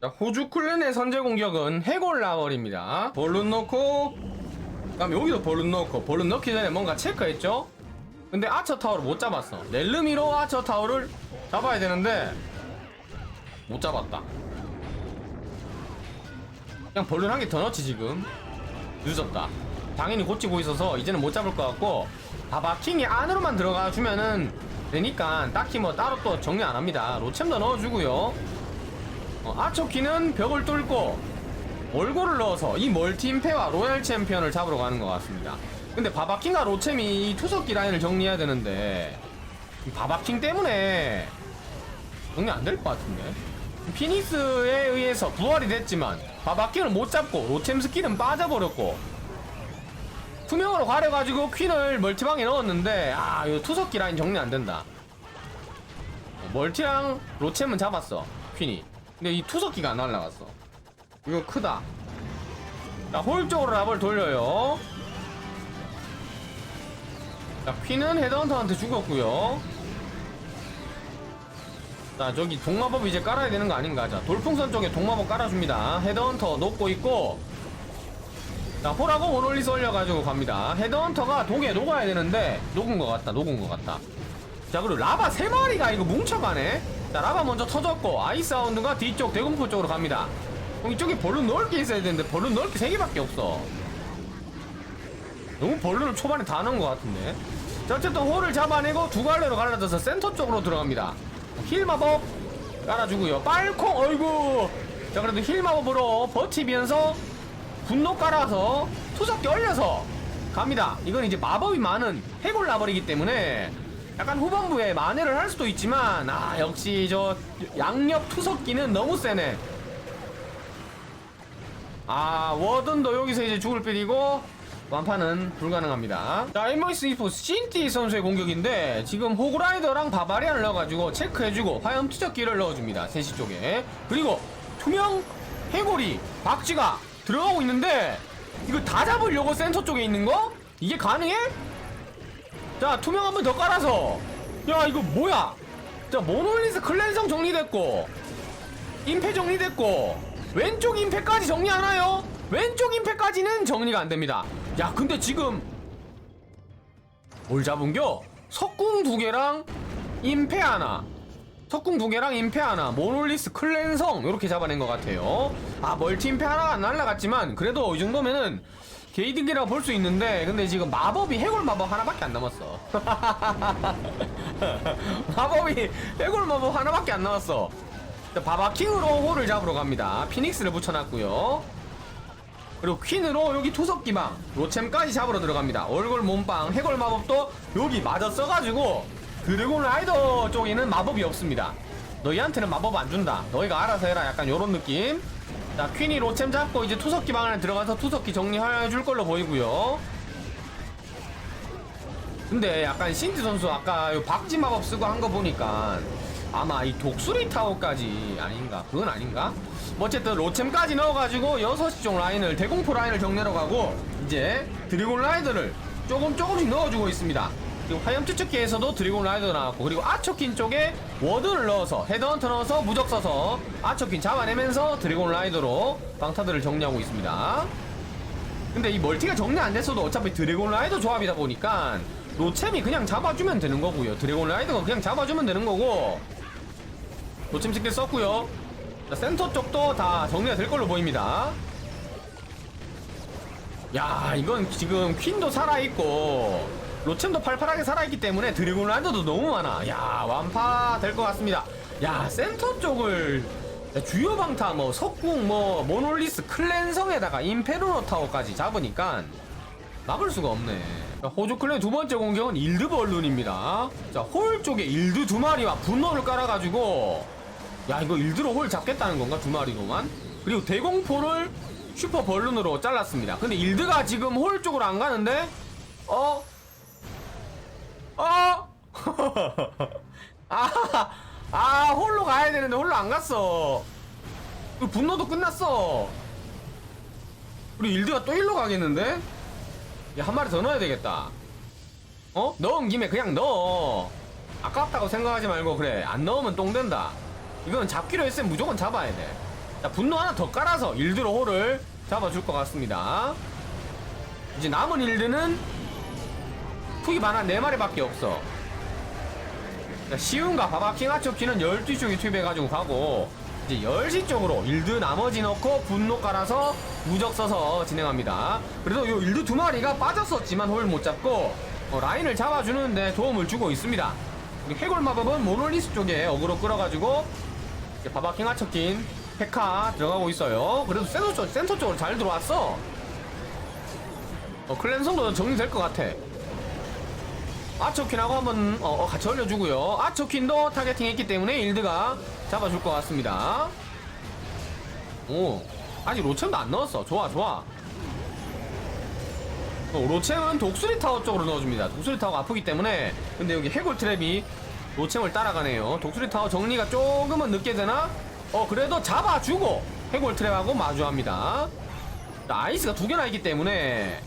자, 호주 클랜의 선제 공격은 해골 라월입니다. 볼룬 넣고, 그 다음 여기도 볼룬 넣고, 볼룬 넣기 전에 뭔가 체크했죠? 근데 아처 타워를 못 잡았어. 넬르미로 아처 타워를 잡아야 되는데 못 잡았다. 그냥 볼룬 한 개 더 넣지 지금. 늦었다. 당연히 고치고 있어서 이제는 못 잡을 것 같고 바바킹이 안으로만 들어가 주면은 되니까 딱히 뭐 따로 또 정리 안 합니다. 로챔도 넣어주고요. 어, 아초키는 벽을 뚫고 월고를 넣어서 이 멀티임페와 로얄 챔피언을 잡으러 가는 것 같습니다. 근데 바바킹과 로챔이 이 투석기 라인을 정리해야 되는데 이 바바킹 때문에 정리 안 될 것 같은데? 피닉스에 의해서 부활이 됐지만 바바킹을 못 잡고 로챔 스킬은 빠져버렸고 투명으로 가려가지고 퀸을 멀티방에 넣었는데 아 이거 투석기 라인 정리 안 된다. 멀티랑 로챔은 잡았어 퀸이 근데 이 투석기가 안 날라갔어. 이거 크다. 자홀 쪽으로 랍을 돌려요. 자 퀸은 헤드헌터한테 죽었고요. 자 저기 동마법 이제 깔아야 되는 거 아닌가. 자 돌풍선 쪽에 동마법 깔아줍니다. 헤드헌터 놓고 있고. 자 홀하고 원올리스 올려가지고 갑니다. 헤드헌터가 독에 녹아야 되는데 녹은 것 같다 녹은 것 같다. 자 그리고 라바 세마리가 이거 뭉쳐가네 자 라바 먼저 터졌고 아이사운드가 뒤쪽 대공포 쪽으로 갑니다. 그럼 이쪽에 벌룬 넣을 게 있어야 되는데 벌룬 넣을 게 3개밖에 없어. 너무 벌룬을 초반에 다 넣은 것 같은데. 자 어쨌든 홀을 잡아내고 두 갈래로 갈라져서 센터 쪽으로 들어갑니다. 힐 마법 깔아주고요. 빨콩 어이구! 자 그래도 힐 마법으로 버티면서 분노 깔아서 투석기 얼려서 갑니다. 이건 이제 마법이 많은 해골 라버리기 때문에 약간 후반부에 만회를 할 수도 있지만 아 역시 저 양옆 투석기는 너무 세네 아 워든도 여기서 이제 죽을 필이고 완파는 불가능합니다 자 인모이스 이포스 신티 선수의 공격인데 지금 호그라이더랑 바바리안을 넣어가지고 체크해주고 화염 투척기를 넣어줍니다 3시 쪽에 그리고 투명 해골이 박쥐가 들어가고 있는데 이거 다 잡으려고 센터 쪽에 있는 거? 이게 가능해? 자 투명 한 번 더 깔아서. 야 이거 뭐야? 자 모놀리스 클랜성 정리됐고 임페 정리됐고 왼쪽 임페까지 정리 하나요? 왼쪽 임페까지는 정리가 안됩니다. 야 근데 지금 뭘 잡은겨? 석궁 두 개랑 임페 하나. 석궁 두 개랑 임페 하나. 모놀리스 클랜성. 이렇게 잡아낸 것 같아요. 아 멀티 임페 하나가 안 날라갔지만 그래도 이 정도면은 게이득이라고 볼 수 있는데 근데 지금 마법이 해골 마법 하나밖에 안 남았어. 마법이 해골 마법 하나밖에 안 남았어. 자, 바바킹으로 홀을 잡으러 갑니다. 피닉스를 붙여놨고요. 그리고 퀸으로 여기 투석기방 로챔까지 잡으러 들어갑니다. 얼굴 몸빵 해골 마법도 여기 맞아 써가지고 드래곤 라이더 쪽에는 마법이 없습니다. 너희한테는 마법 안 준다. 너희가 알아서 해라. 약간 요런 느낌 자 퀸이 로챔 잡고 이제 투석기 방 안에 들어가서 투석기 정리해줄 걸로 보이고요. 근데 약간 신지 선수 아까 요 박지 마법 쓰고 한 거 보니까 아마 이 독수리 타워까지 아닌가? 그건 아닌가? 뭐 어쨌든 로챔까지 넣어가지고 6시 쪽 라인을 대공포 라인을 정리하러 가고 이제 드래곤 라이더를 조금 조금씩 넣어주고 있습니다 그리고 화염 투척기에서도 드래곤 라이더 나왔고 그리고 아초킨 쪽에 워드를 넣어서 헤드헌터 넣어서 무적 써서 아초킨 잡아내면서 드래곤 라이더로 방타들을 정리하고 있습니다. 근데 이 멀티가 정리 안 됐어도 어차피 드래곤 라이더 조합이다 보니까 로챔이 그냥 잡아주면 되는 거고요. 드래곤 라이더가 그냥 잡아주면 되는 거고. 로챔 스킬 썼고요. 자, 센터 쪽도 다 정리가 될 걸로 보입니다. 야 이건 지금 퀸도 살아있고 로챔도 팔팔하게 살아있기 때문에 드래곤 라이더도 너무 많아. 야 완파 될 것 같습니다. 야 센터 쪽을 야, 주요 방타 뭐 석궁 뭐 모놀리스 클랜성에다가 임페르노 타워까지 잡으니까 막을 수가 없네. 자, 호주 클랜 두 번째 공격은 일드 벌룬입니다. 자 홀 쪽에 일드 두 마리와 분노를 깔아가지고 야 이거 일드로 홀 잡겠다는 건가 두 마리로만? 그리고 대공포를 슈퍼 벌룬으로 잘랐습니다. 근데 일드가 지금 홀 쪽으로 안 가는데 어? 어? 아, 아, 홀로 가야 되는데 홀로 안 갔어. 그 분노도 끝났어. 우리 일드가 또 일로 가겠는데? 야, 한 마리 더 넣어야 되겠다. 어? 넣은 김에 그냥 넣어. 아깝다고 생각하지 말고, 그래. 안 넣으면 똥 된다. 이건 잡기로 했으면 무조건 잡아야 돼. 자 분노 하나 더 깔아서 일드로 홀을 잡아줄 것 같습니다 이제 남은 일드는 푸기 만한 4마리밖에 없어. 자, 시운과 바바킹 아초키는 12시 쪽에 투입해가지고 가고 이제 10시 쪽으로 일드 나머지 넣고 분노 깔아서 무적 써서 진행합니다. 그래도 요 일드 두 마리가 빠졌었지만 홀 못 잡고 어, 라인을 잡아주는데 도움을 주고 있습니다. 해골 마법은 모놀리스 쪽에 어그로 끌어가지고 이제 바바 킹 아초킨. 페카 들어가고 있어요. 그래도 센터, 쪽, 센터 쪽으로 잘 들어왔어. 어, 클랜성도 정리될 것 같아 아초킨하고 한번 어, 어, 같이 올려주고요. 아초킨도 타겟팅 했기 때문에 일드가 잡아줄 것 같습니다. 오, 아직 로챔도 안 넣었어. 좋아, 좋아. 어, 로챔은 독수리 타워 쪽으로 넣어줍니다. 독수리 타워가 아프기 때문에. 근데 여기 해골 트랩이 로챔을 따라가네요. 독수리 타워 정리가 조금은 늦게 되나? 어, 그래도 잡아주고 해골 트랩하고 마주합니다. 자, 아이스가 두 개나 있기 때문에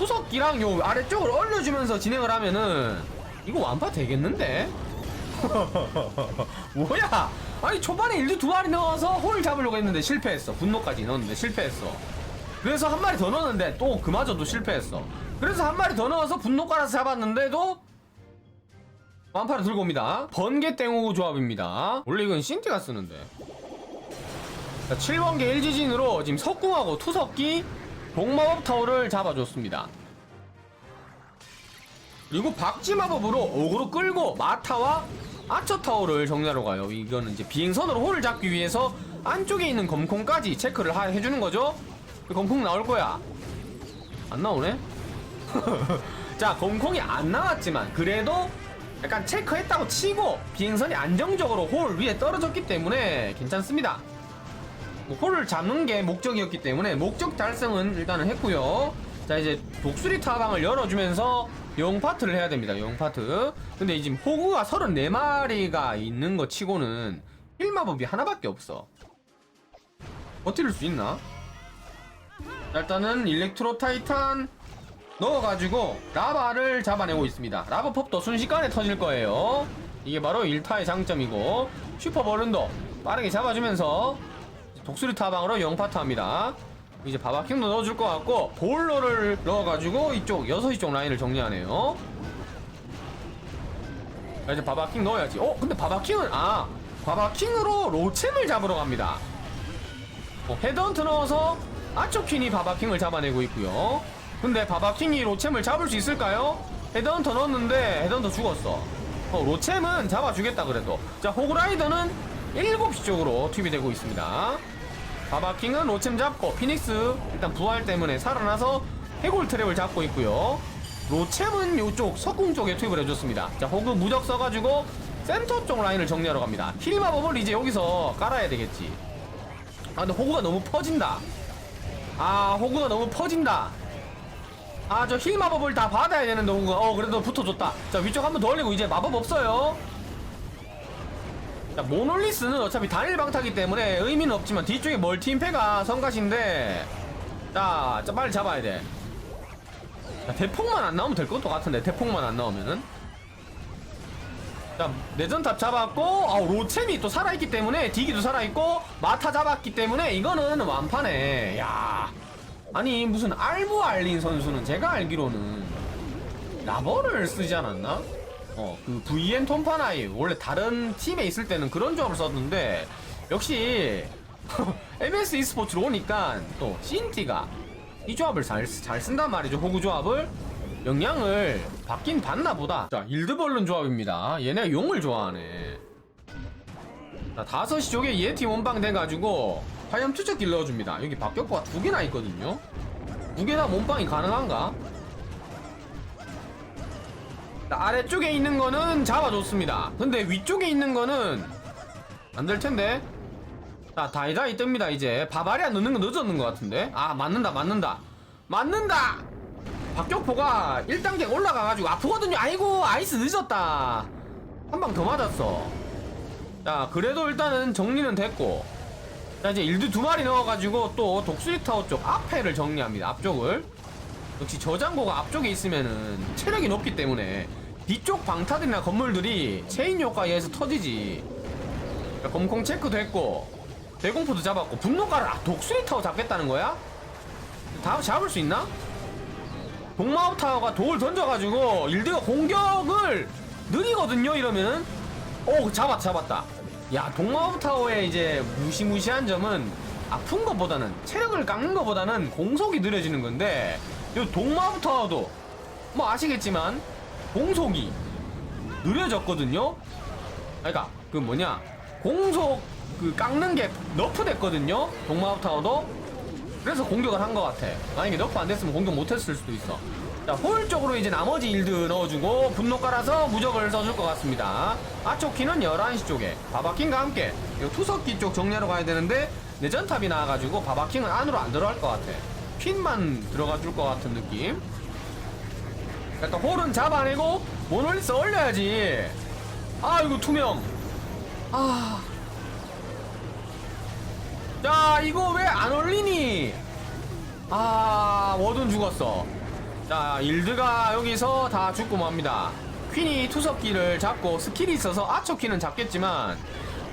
푸석기랑 요 아래쪽을 올려주면서 진행을 하면은 이거 완파 되겠는데? 뭐야? 아니 초반에 일도 두 마리 넣어서 홀 잡으려고 했는데 실패했어. 분노까지 넣었는데 실패했어. 그래서 한 마리 더 넣었는데 또 그마저도 실패했어. 그래서 한 마리 더 넣어서 분노 깔아서 잡았는데도 완파를 들고 옵니다. 번개 땡오구 조합입니다. 원래 이건 신티가 쓰는데. 자, 7번개 일지진으로 지금 석궁하고 투석기 복마법 타워를 잡아줬습니다. 그리고 박쥐 마법으로 어그로 끌고 마타와 아처 타워를 정리하러 가요. 이거는 이제 비행선으로 홀을 잡기 위해서 안쪽에 있는 검콩까지 체크를 하- 해주는 거죠. 그 검콩 나올 거야. 안 나오네? 자, 검콩이 안 나왔지만 그래도 약간 체크했다고 치고 비행선이 안정적으로 홀 위에 떨어졌기 때문에 괜찮습니다. 뭐 홀을 잡는 게 목적이었기 때문에 목적 달성은 일단은 했고요. 자 이제 독수리 타방을 열어주면서 용 파트를 해야 됩니다. 용 파트. 근데 지금 호구가 34마리가 있는 거 치고는 힐 마법이 하나밖에 없어. 버틸 수 있나? 자, 일단은 일렉트로 타이탄 넣어가지고 라바를 잡아내고 있습니다. 라바 pop도 순식간에 터질 거예요. 이게 바로 1타의 장점이고 슈퍼 버른도 빠르게 잡아주면서 독수리 타방으로 영파트 합니다. 이제 바바킹도 넣어줄 것 같고 볼러를 넣어가지고 이쪽 6시 쪽 라인을 정리하네요. 자, 이제 바바킹 넣어야지. 어 근데 바바킹은 아 바바킹으로 로챔을 잡으러 갑니다. 어, 헤드헌트 넣어서 아초킨이 바바킹을 잡아내고 있고요. 근데 바바킹이 로챔을 잡을 수 있을까요? 헤드헌터 넣었는데 헤드헌터 죽었어. 어, 로챔은 잡아주겠다 그래도. 자 호그라이더는 7시 쪽으로 투입이 되고 있습니다. 바바킹은 로챔 잡고 피닉스 일단 부활 때문에 살아나서 해골 트랩을 잡고 있고요. 로챔은 이쪽 석궁 쪽에 투입을 해줬습니다. 자 호그 무적 써가지고 센터 쪽 라인을 정리하러 갑니다. 힐 마법을 이제 여기서 깔아야 되겠지. 아 근데 호구가 너무 퍼진다 아 호구가 너무 퍼진다 아 저 힐 마법을 다 받아야 되는데 호구가 어 그래도 붙어줬다 자 위쪽 한 번 더 올리고 이제 마법 없어요 자 모놀리스는 어차피 단일 방타기 때문에 의미는 없지만 뒤쪽에 멀티 임페가 성가신데 자, 자 빨리 잡아야 돼 자, 대폭만 안 나오면 될 것도 같은데 대폭만 안 나오면은 자, 내전탑 잡았고, 아, 로챔이 또 살아있기 때문에, 디기도 살아있고, 마타 잡았기 때문에, 이거는 완파네. 야 아니, 무슨 알부 알린 선수는 제가 알기로는, 라버를 쓰지 않았나? 어, 그 VN 톰파나이, 원래 다른 팀에 있을 때는 그런 조합을 썼는데, 역시, MS e스포츠로 오니까, 또, 신티가, 이 조합을 잘, 잘 쓴단 말이죠, 호구 조합을. 영향을 받긴 받나 보다. 자, 일드벌룬 조합입니다. 얘네가 용을 좋아하네. 자, 5시 쪽에 예티 몸빵 돼가지고 화염 투척기 넣어줍니다. 여기 박격포가 두 개나 있거든요. 두 개 다 몸빵이 가능한가? 자, 아래쪽에 있는 거는 잡아줬습니다. 근데 위쪽에 있는 거는 안 될 텐데. 자, 다이다이 뜹니다, 이제. 바바리아 넣는 거 늦었는 것 같은데. 아, 맞는다, 맞는다. 맞는다! 박격포가 1단계 올라가가지고 아프거든요. 아이고, 아이스 늦었다. 한 방 더 맞았어. 자, 그래도 일단은 정리는 됐고. 자, 이제 일드 두 마리 넣어가지고 또 독수리 타워 쪽 앞에를 정리합니다. 앞쪽을. 역시 저장고가 앞쪽에 있으면은 체력이 높기 때문에 뒤쪽 방타들이나 건물들이 체인 효과에 의해서 터지지. 자, 검콩 체크도 했고. 대공포도 잡았고 분노가를 아, 독수리 타워 잡겠다는 거야? 다 잡을 수 있나? 동마법 타워가 돌 던져가지고 일드가 공격을 느리거든요 이러면은 오 잡았다 잡았다 야 동마법 타워의 이제 무시무시한 점은 아픈 것보다는 체력을 깎는 것보다는 공속이 느려지는 건데 이 동마법 타워도 뭐 아시겠지만 공속이 느려졌거든요 그러니까 그 뭐냐 공속 그 깎는 게 너프 됐거든요 동마법 타워도 그래서 공격을 한 것 같아. 만약에 너프 안 됐으면 공격 못 했을 수도 있어. 자, 홀 쪽으로 이제 나머지 일드 넣어주고 분노 깔아서 무적을 써줄 것 같습니다. 아초키는 11시 쪽에 바바킹과 함께 이 투석기 쪽 정리하러 가야 되는데 내전탑이 나와가지고 바바킹은 안으로 안 들어갈 것 같아. 퀸만 들어가 줄 것 같은 느낌. 일단 홀은 잡아내고 모놀리스 올려야지. 아 이거 투명. 아. 자 이거 왜 안 올리니? 아 워든 죽었어. 자 일드가 여기서 다 죽고 맙니다. 퀸이 투석기를 잡고 스킬이 있어서 아초키는 잡겠지만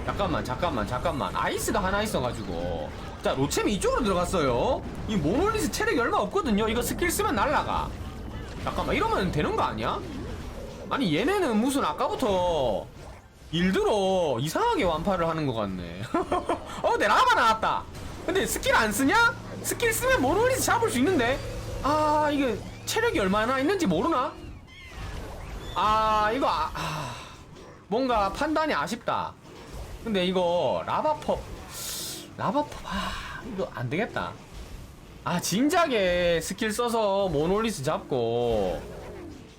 잠깐만 잠깐만 잠깐만. 아이스가 하나 있어가지고. 자 로챔이 이쪽으로 들어갔어요. 이 모놀리스 체력이 얼마 없거든요. 이거 스킬 쓰면 날라가 잠깐만 이러면 되는 거 아니야? 아니 얘네는 무슨 아까부터 일드로 이상하게 완파를 하는 것 같네. 어, 내 라바 나왔다. 근데 스킬 안 쓰냐? 스킬 쓰면 모노리스 잡을 수 있는데. 아, 이게 체력이 얼마나 있는지 모르나? 아, 이거 아, 아, 뭔가 판단이 아쉽다. 근데 이거 라바펍 라바펍 아, 이거 안 되겠다. 아, 진작에 스킬 써서 모노리스 잡고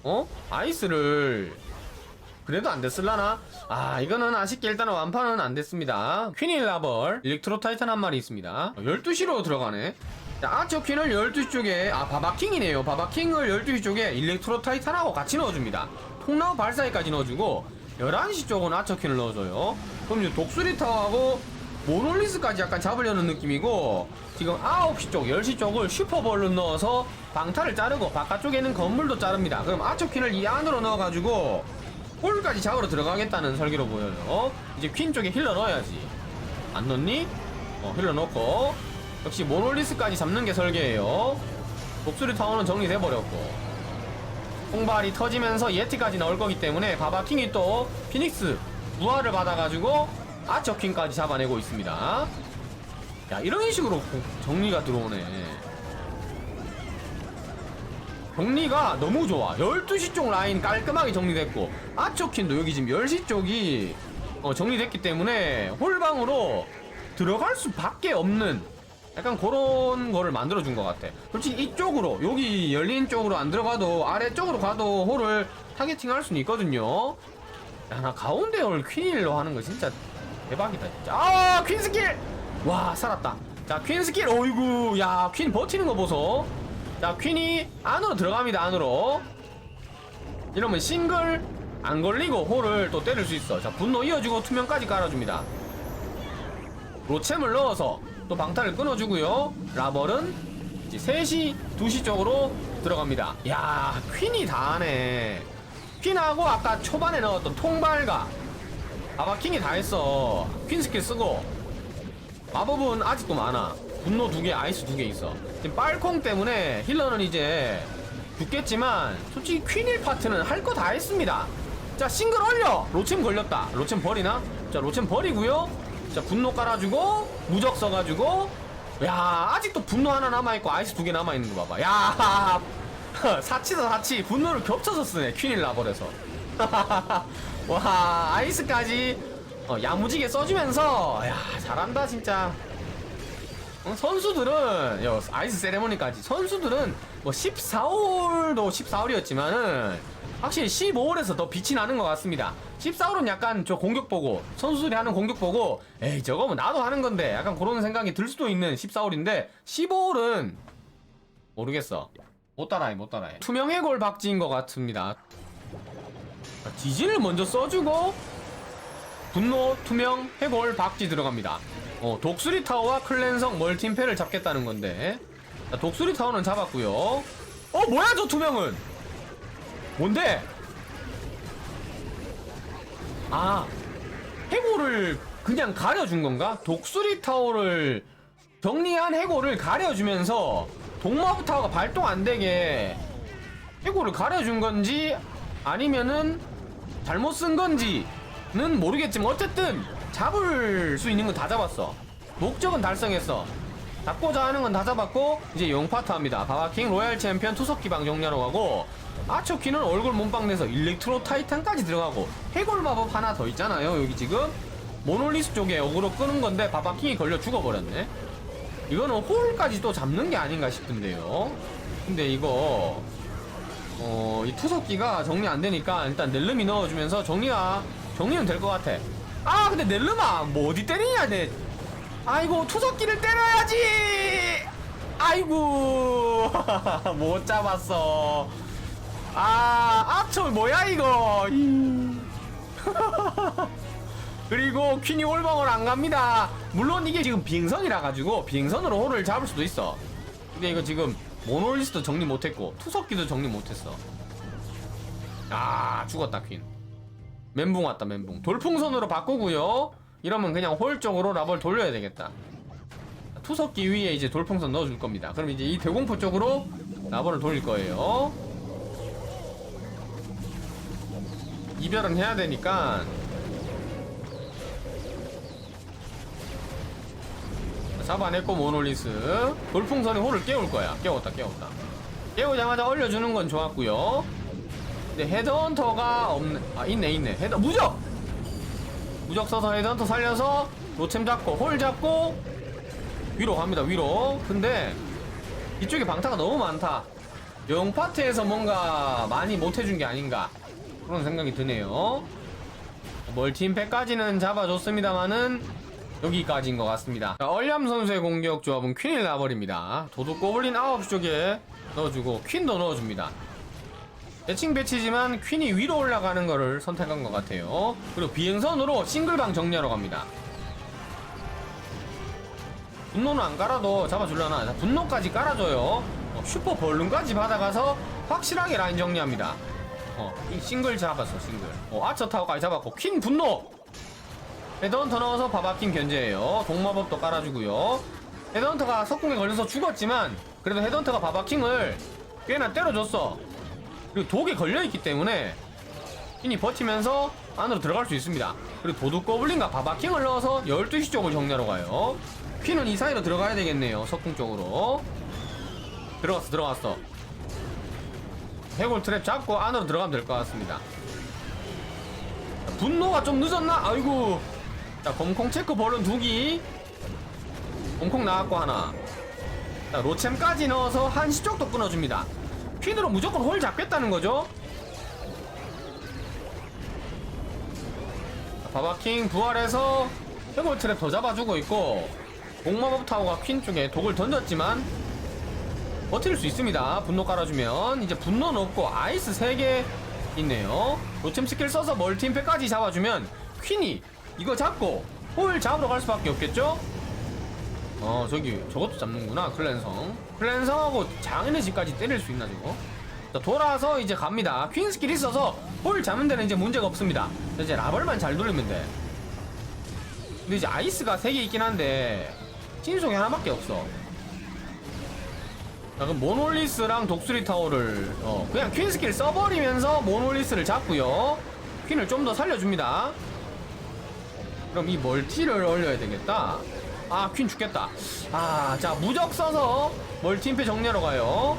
어? 아이스를 그래도 안 됐을라나? 아 이거는 아쉽게 일단은 완판은 안 됐습니다. 퀸일 라벌 일렉트로 타이탄 한 마리 있습니다. 12시로 들어가네. 자 아처 퀸을 12시 쪽에 아 바바킹이네요. 바바킹을 12시 쪽에 일렉트로 타이탄하고 같이 넣어줍니다. 통나무 발사기까지 넣어주고 11시 쪽은 아처 퀸을 넣어줘요. 그럼 이제 독수리 타워하고 모놀리스까지 약간 잡으려는 느낌이고 지금 9시 쪽, 10시 쪽을 슈퍼볼로 넣어서 방타를 자르고 바깥쪽에는 건물도 자릅니다 그럼 아처 퀸을 이 안으로 넣어가지고 홀까지 잡으러 들어가겠다는 설계로 보여요. 이제 퀸 쪽에 힐러 넣어야지. 안 넣니? 어, 힐러 넣고. 역시 모놀리스까지 잡는 게 설계예요. 독수리 타워는 정리돼버렸고. 홍발이 터지면서 예티까지 나올 거기 때문에 바바킹이 또 피닉스 부활을 받아가지고 아처킹까지 잡아내고 있습니다. 야, 이런 식으로 정리가 들어오네. 정리가 너무 좋아 12시 쪽 라인 깔끔하게 정리됐고 아초킨도 여기 지금 10시 쪽이 어, 정리됐기 때문에 홀방으로 들어갈 수밖에 없는 약간 그런 거를 만들어 준 것 같아 솔직히 이쪽으로 여기 열린 쪽으로 안 들어가도 아래쪽으로 가도 홀을 타겟팅 할 수는 있거든요 야 나 가운데 홀 퀸일로 하는 거 진짜 대박이다 진짜. 아 퀸 스킬! 와 살았다. 자 퀸 스킬 어이구 야 퀸 버티는 거 보소. 자 퀸이 안으로 들어갑니다 안으로. 이러면 싱글 안 걸리고 홀을 또 때릴 수 있어. 자 분노 이어주고 투명까지 깔아줍니다. 로챔을 넣어서 또 방탄을 끊어주고요. 라벌은 이제 3시 2시 쪽으로 들어갑니다. 야 퀸이 다 하네. 퀸하고 아까 초반에 넣었던 통발과 아바킹이 다 했어 퀸 스킬 쓰고 마법은 아직도 많아 분노 두 개, 아이스 두 개 있어. 지금 빨콩 때문에 힐러는 이제 죽겠지만 솔직히 퀸일 파트는 할 거 다 했습니다. 자 싱글 올려. 로챔 걸렸다. 로챔 버리나? 자 로챔 버리고요. 자 분노 깔아주고 무적 써가지고 야 아직도 분노 하나 남아있고 아이스 두 개 남아있는 거 봐봐. 야 사치다 사치 분노를 겹쳐서 쓰네 퀸일 라벌에서. 와 아이스까지 어, 야무지게 써주면서 야 잘한다 진짜. 어, 선수들은 요 아이스 세레모니까지 선수들은 뭐 14홀도 14홀이었지만은 확실히 15홀에서 더 빛이 나는 것 같습니다. 14홀은 약간 저 공격 보고 선수들이 하는 공격 보고 에이 저거 뭐 나도 하는 건데 약간 그런 생각이 들 수도 있는 14홀인데 15홀은 모르겠어. 못 따라해 못 따라해. 투명 해골 박지인 것 같습니다. 자, 디진을 먼저 써주고 분노 투명 해골 박쥐 들어갑니다. 어 독수리 타워와 클랜성 멀티임페를 잡겠다는 건데 자, 독수리 타워는 잡았고요. 어 뭐야 저 투명은? 뭔데? 아 해골을 그냥 가려준 건가? 독수리 타워를 정리한 해골을 가려주면서 동마부 타워가 발동 안 되게 해골을 가려준 건지 아니면은 잘못 쓴 건지는 모르겠지만 어쨌든 잡을 수 있는 건 다 잡았어. 목적은 달성했어. 잡고자 하는 건 다 잡았고 이제 영파트 합니다. 바바킹 로얄 챔피언 투석기 방 정리하러 가고 아초키는 얼굴 몸빵 내서 일렉트로 타이탄까지 들어가고 해골 마법 하나 더 있잖아요. 여기 지금 모놀리스 쪽에 어그로 끄는 건데 바바킹이 걸려 죽어버렸네. 이거는 홀까지 또 잡는 게 아닌가 싶은데요. 근데 이거 어, 이 투석기가 정리 안 되니까 일단 넬름이 넣어주면서 정리가 정리는 될 것 같아. 아 근데 넬름아 뭐 어디 때리냐 내. 아이고 투석기를 때려야지. 아이고 못 잡았어. 아 아초 뭐야 이거. 그리고 퀸이 올방을 안 갑니다. 물론 이게 지금 비행선이라 가지고 비행선으로 홀을 잡을 수도 있어. 근데 이거 지금 모놀리스도 정리 못했고 투석기도 정리 못했어. 아 죽었다 퀸. 멘붕 왔다 멘붕. 돌풍선으로 바꾸고요. 이러면 그냥 홀 쪽으로 라벌 돌려야 되겠다. 투석기 위에 이제 돌풍선 넣어줄 겁니다. 그럼 이제 이 대공포 쪽으로 라벌을 돌릴 거예요. 이별은 해야 되니까 잡아냈고 모놀리스. 돌풍선이 홀을 깨울 거야. 깨웠다 깨웠다. 깨우자마자 얼려주는 건 좋았고요. 근데 헤드헌터가 없네 아 있네 있네. 헤드 무적! 무적 써서 헤드헌터 살려서 노챔 잡고 홀 잡고 위로 갑니다 위로. 근데 이쪽에 방타가 너무 많다. 영파트에서 뭔가 많이 못해준 게 아닌가. 그런 생각이 드네요. 멀티임팩까지는 잡아줬습니다만은 여기까지인 것 같습니다. 자, 얼얌 선수의 공격 조합은 퀸이 나버립니다. 도둑 고블린 9시 쪽에 넣어주고 퀸도 넣어줍니다. 대칭 배치지만 퀸이 위로 올라가는 거를 선택한 것 같아요. 그리고 비행선으로 싱글방 정리하러 갑니다. 분노는 안 깔아도 잡아줄라나 자, 분노까지 깔아줘요. 어, 슈퍼 벌룬까지 받아가서 확실하게 라인 정리합니다. 어, 이 싱글 잡았어, 싱글. 어, 아처 타워까지 잡았고, 퀸 분노! 헤드헌터 넣어서 바바킹 견제해요. 동마법도 깔아주고요. 헤드헌터가 석궁에 걸려서 죽었지만 그래도 헤드헌터가 바바킹을 꽤나 때려줬어. 그리고 독에 걸려있기 때문에 퀸이 버티면서 안으로 들어갈 수 있습니다. 그리고 도둑 거블린과 바바킹을 넣어서 12시 쪽을 정리하러 가요. 퀸은 이 사이로 들어가야 되겠네요. 석궁 쪽으로. 들어갔어, 들어갔어. 해골 트랩 잡고 안으로 들어가면 될 것 같습니다. 분노가 좀 늦었나? 아이고. 자, 검콩 체크 버른 두기. 검콩 나왔고 하나. 자, 로챔까지 넣어서 한시 쪽도 끊어줍니다. 퀸으로 무조건 홀 잡겠다는 거죠. 자, 바바킹 부활해서 해골 트랩 더 잡아주고 있고 공마법 타워가 퀸 쪽에 독을 던졌지만 버틸 수 있습니다. 분노 깔아주면 이제 분노는 없고 아이스 3개 있네요. 로템 스킬 써서 멀티 임팩까지 잡아주면 퀸이 이거 잡고 홀 잡으러 갈 수밖에 없겠죠? 어 저기 저것도 잡는구나 클랜성 클랜성하고 장인의 집까지 때릴 수 있나 저거? 자, 돌아서 이제 갑니다. 퀸 스킬 있어서 홀 잡는 데는 이제 문제가 없습니다. 자, 이제 라벌만 잘 돌리면 돼. 근데 이제 아이스가 3개 있긴 한데 찐속이 하나밖에 없어. 자, 그럼 모놀리스랑 독수리 타워를 어, 그냥 퀸 스킬 써버리면서 모놀리스를 잡고요. 퀸을 좀 더 살려줍니다. 그럼 이 멀티를 올려야 되겠다. 아, 퀸 죽겠다. 아, 자, 무적 써서 멀티 임페 정리하러 가요.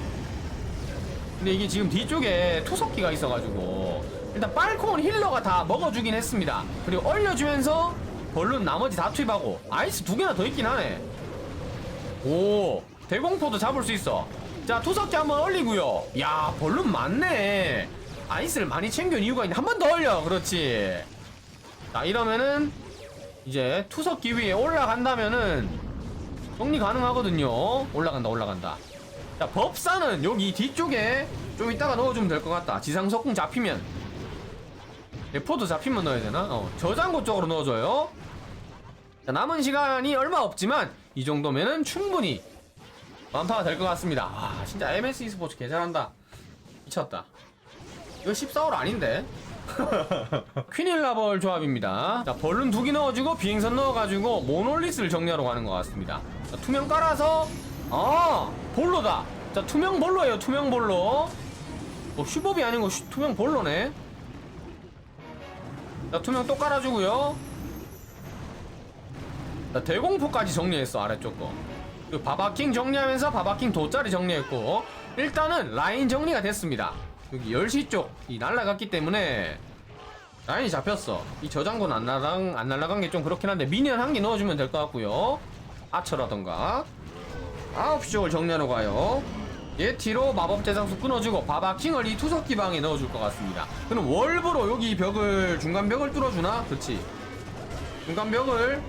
근데 이게 지금 뒤쪽에 투석기가 있어가지고 일단 빨콘 힐러가 다 먹어주긴 했습니다. 그리고 얼려주면서 벌룬 나머지 다 투입하고 아이스 두 개나 더 있긴 하네. 오, 대공포도 잡을 수 있어. 자, 투석기 한번 얼리고요. 야, 벌룬 많네. 아이스를 많이 챙겨온 이유가 있네. 한 번 더 얼려. 그렇지. 자, 이러면은 이제 투석기 위에 올라간다면은 정리 가능하거든요. 올라간다, 올라간다. 자, 법사는 여기 뒤쪽에 좀 이따가 넣어주면 될 것 같다. 지상석궁 잡히면. 레포도 잡히면 넣어야 되나? 어, 저장고 쪽으로 넣어줘요. 자, 남은 시간이 얼마 없지만 이 정도면은 충분히 완파가 될 것 같습니다. 아, 진짜 MS e스포츠 개 잘한다. 미쳤다. 이거 14월 아닌데? 퀸일라벌 조합입니다. 자, 벌룬 두개 넣어주고 비행선 넣어가지고 모놀리스를 정리하러 가는 것 같습니다. 자, 투명 깔아서 아 볼로다. 자 투명 볼로예요. 투명 볼로. 뭐 슈법이 아니고 슈- 투명 볼로네. 자 투명 또 깔아주고요. 자 대공포까지 정리했어 아래쪽 거. 그 바바킹 정리하면서 바바킹 돗자리 정리했고 일단은 라인 정리가 됐습니다. 여기 10시 쪽이 날라갔기 때문에 라인이 잡혔어. 이 저장고는 안 날아간, 안 날아간 게 좀 그렇긴 한데 미니언 한 개 넣어주면 될 것 같고요. 아처라던가 9시 쪽을 정리하러 가요. 예티로 마법 제장수 끊어주고 바바킹을 이 투석기 방에 넣어줄 것 같습니다. 그럼 월브로 여기 벽을 중간 벽을 뚫어주나? 그렇지. 중간 벽을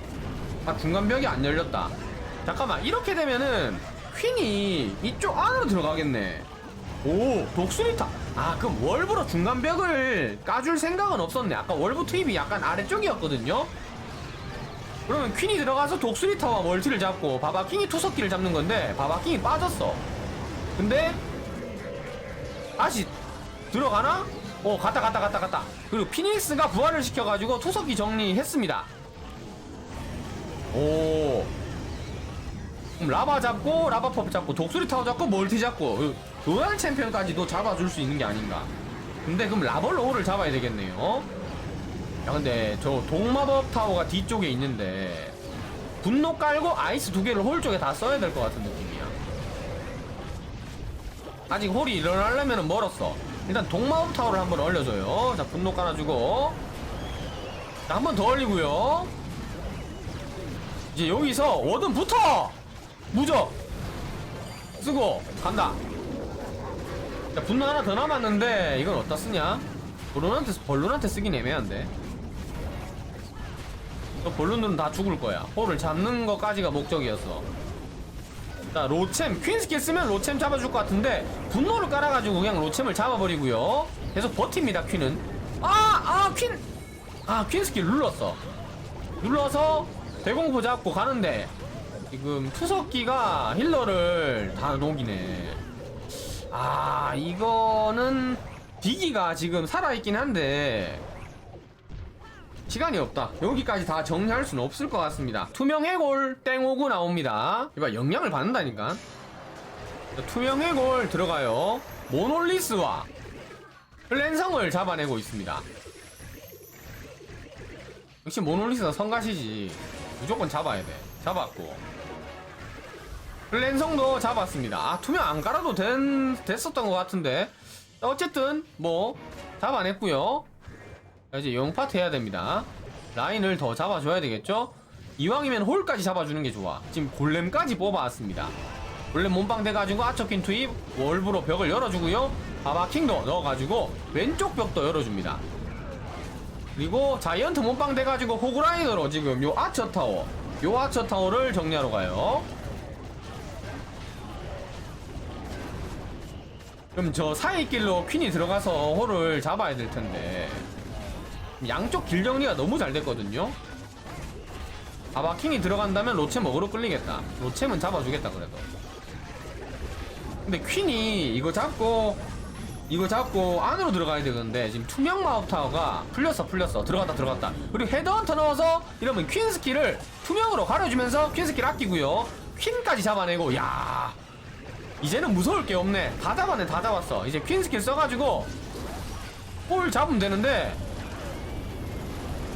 아 중간 벽이 안 열렸다. 잠깐만 이렇게 되면은 퀸이 이쪽 안으로 들어가겠네. 오 독수리타. 아 그럼 월브로 중간 벽을 까줄 생각은 없었네. 아까 월브 투입이 약간 아래쪽이었거든요. 그러면 퀸이 들어가서 독수리타와 멀티를 잡고 바바킹이 투석기를 잡는 건데 바바킹이 빠졌어. 근데 다시 들어가나? 어 갔다 갔다 갔다 갔다. 그리고 피닉스가 부활을 시켜가지고 투석기 정리했습니다. 오. 그럼 라바 잡고 라바퍼프 잡고 독수리 타워 잡고 멀티 잡고 그 로얄 챔피언까지도 잡아줄 수 있는 게 아닌가. 근데 그럼 라벌로우를 잡아야 되겠네요. 야 근데 저 동마법 타워가 뒤쪽에 있는데 분노 깔고 아이스 두 개를 홀 쪽에 다 써야 될 것 같은 느낌이야. 아직 홀이 일어나려면 멀었어. 일단 동마법 타워를 한번 올려줘요. 자 분노 깔아주고 자 한 번더 올리고요. 이제 여기서 워든 붙어! 무적! 쓰고 간다. 자 분노 하나 더 남았는데 이건 어디다 쓰냐? 벌룬한테 벌룬한테 쓰긴 애매한데. 저 벌룬들은 다 죽을 거야. 홀을 잡는 것까지가 목적이었어. 자 로챔 퀸 스킬 쓰면 로챔 잡아줄 것 같은데 분노를 깔아가지고 그냥 로챔을 잡아버리고요. 계속 버팁니다 퀸은. 아아 퀸. 아퀸 스킬 눌렀어. 눌러서 대공포 잡고 가는데 지금 투석기가 힐러를 다 녹이네. 아 이거는 비기가 지금 살아있긴 한데 시간이 없다. 여기까지 다 정리할 수는 없을 것 같습니다. 투명 해골 땡오구 나옵니다. 이봐 영향을 받는다니까. 자, 투명 해골 들어가요. 모놀리스와 클랜성을 잡아내고 있습니다. 역시 모놀리스가 성가시지. 무조건 잡아야 돼. 잡았고. 클랜성도 잡았습니다. 아, 투명 안 깔아도 된, 됐었던 것 같은데. 자, 어쨌든, 뭐, 잡아냈고요 자, 이제 영파트 해야 됩니다. 라인을 더 잡아줘야 되겠죠? 이왕이면 홀까지 잡아주는 게 좋아. 지금 골렘까지 뽑아왔습니다. 골렘 몸빵 돼가지고 아처킨 투입, 월브로 벽을 열어주고요. 바바킹도 넣어가지고 왼쪽 벽도 열어줍니다. 그리고 자이언트 몸빵 돼가지고 호그라이더로 지금 요 아처 타워, 요 아처 타워를 정리하러 가요. 그럼 저 사이 길로 퀸이 들어가서 홀을 잡아야 될 텐데 양쪽 길 정리가 너무 잘 됐거든요. 아바킹이 들어간다면 로챔 먹으러 끌리겠다. 로챔은 잡아주겠다 그래도. 근데 퀸이 이거 잡고 이거 잡고 안으로 들어가야 되는데 지금 투명 마법 타워가 풀렸어 풀렸어 들어갔다 들어갔다 그리고 헤드헌터 넣어서 이러면 퀸 스킬을 투명으로 가려주면서 퀸 스킬 아끼고요 퀸까지 잡아내고 야 이제는 무서울 게 없네. 다 잡았네 다 잡았어. 이제 퀸 스킬 써가지고 볼 잡으면 되는데.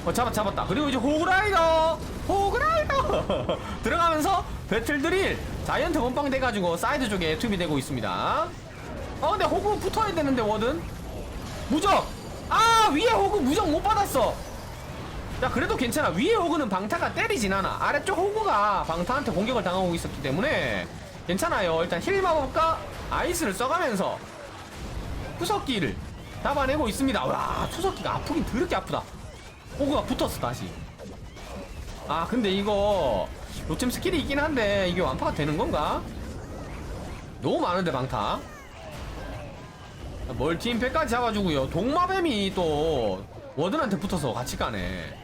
어 잡았 잡았다. 그리고 이제 호그라이더! 호그라이더! 들어가면서 배틀 드릴 자이언트 원빵 돼가지고 사이드 쪽에 투입이 되고 있습니다. 어 근데 호그 붙어야 되는데 워든. 무적! 아 위에 호그 무적 못 받았어. 자 그래도 괜찮아. 위에 호그는 방타가 때리진 않아. 아래쪽 호그가 방타한테 공격을 당하고 있었기 때문에 괜찮아요. 일단 힐 마법과 아이스를 써가면서 투석기를 잡아내고 있습니다. 와 투석기가 아프긴 더럽게 아프다. 호그가 붙었어 다시. 아 근데 이거 로템 스킬이 있긴 한데 이게 완파가 되는 건가? 너무 많은데 방타. 멀티 임팩까지 잡아주고요. 동마뱀이 또 워든한테 붙어서 같이 가네.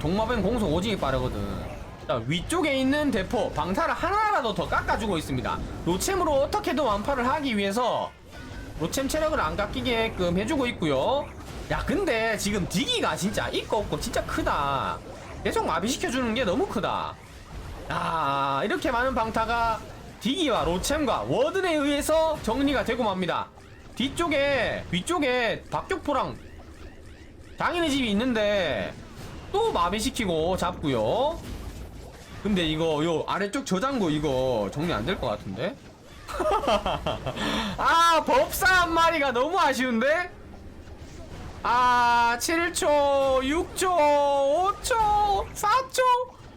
동마뱀 공속 오지게 빠르거든 자 위쪽에 있는 대포 방타를 하나라도 더 깎아주고 있습니다. 로챔으로 어떻게든 완파를 하기 위해서 로챔 체력을 안 깎이게끔 해주고 있고요. 야 근데 지금 디기가 진짜 있고 없고 진짜 크다. 계속 마비시켜주는 게 너무 크다. 아 이렇게 많은 방타가 디기와 로챔과 워든에 의해서 정리가 되고 맙니다. 뒤쪽에 위쪽에 박격포랑 장인의 집이 있는데 또 마비시키고 잡고요 근데 이거 요 아래쪽 저장고 이거 정리 안 될 것 같은데? 아 법사 한 마리가 너무 아쉬운데? 아 7초 6초 5초 4초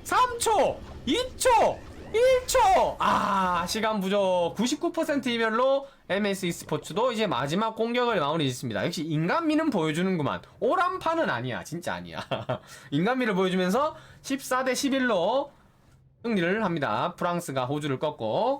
3초 2초 1초. 아 시간 부족. 99%이면로 MS e스포츠도 이제 마지막 공격을 마무리 짓습니다. 역시 인간미는 보여주는구만. 오란판은 아니야. 진짜 아니야. 인간미를 보여주면서 14대 11로 승리를 합니다. 프랑스가 호주를 꺾고